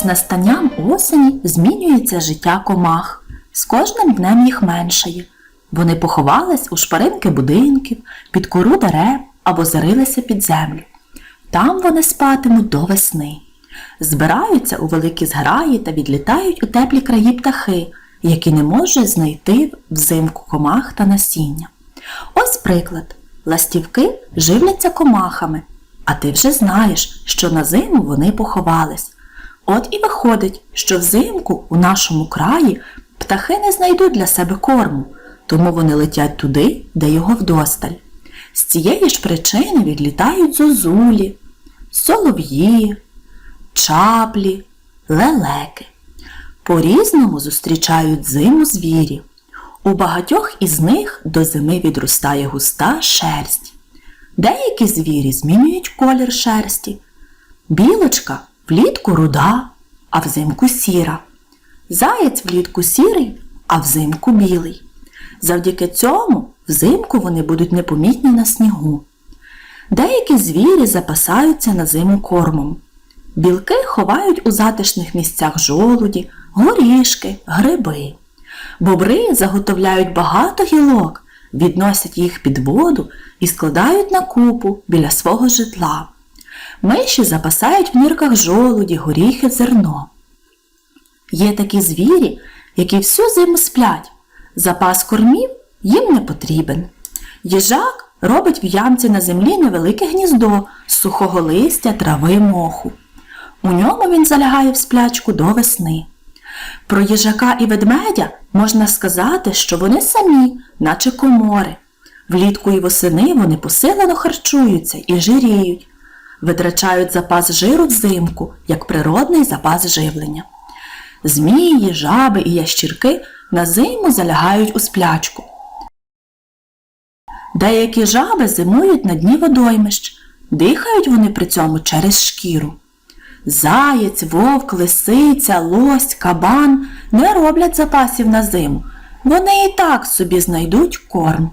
З настанням осені змінюється життя комах. З кожним днем їх меншає. Вони поховались у шпаринки будинків, під кору дерев або зарилися під землю. Там вони спатимуть до весни. Збираються у великі зграї та відлітають у теплі краї птахи, які не можуть знайти взимку комах та насіння. Ось приклад. Ластівки живляться комахами, а ти вже знаєш, що на зиму вони поховались. От і виходить, що взимку у нашому краї птахи не знайдуть для себе корму, тому вони летять туди, де його вдосталь. З цієї ж причини відлітають зозулі, солов'ї, чаплі, лелеки. По-різному зустрічають зиму звірі. У багатьох із них до зими відростає густа шерсть. Деякі звірі змінюють колір шерсті. Білочка влітку руда, а взимку сіра. Заєць влітку сірий, а взимку білий. Завдяки цьому взимку вони будуть непомітні на снігу. Деякі звірі запасаються на зиму кормом. Білки ховають у затишних місцях жолуді, горішки, гриби. Бобри заготовляють багато гілок, відносять їх під воду і складають на купу біля свого житла. Миші запасають в нірках жолуді, горіхи, зерно. Є такі звірі, які всю зиму сплять. Запас кормів їм не потрібен. Їжак робить в ямці на землі невелике гніздо з сухого листя, трави, моху. У ньому він залягає в сплячку до весни. Про їжака і ведмедя можна сказати, що вони самі, наче комори. Влітку і восени вони посилено харчуються і жиріють, витрачають запас жиру взимку, як природний запас живлення. Змії, жаби і ящірки на зиму залягають у сплячку. Деякі жаби зимують на дні водоймищ, дихають вони при цьому через шкіру. Заєць, вовк, лисиця, лось, кабан не роблять запасів на зиму. Вони і так собі знайдуть корм.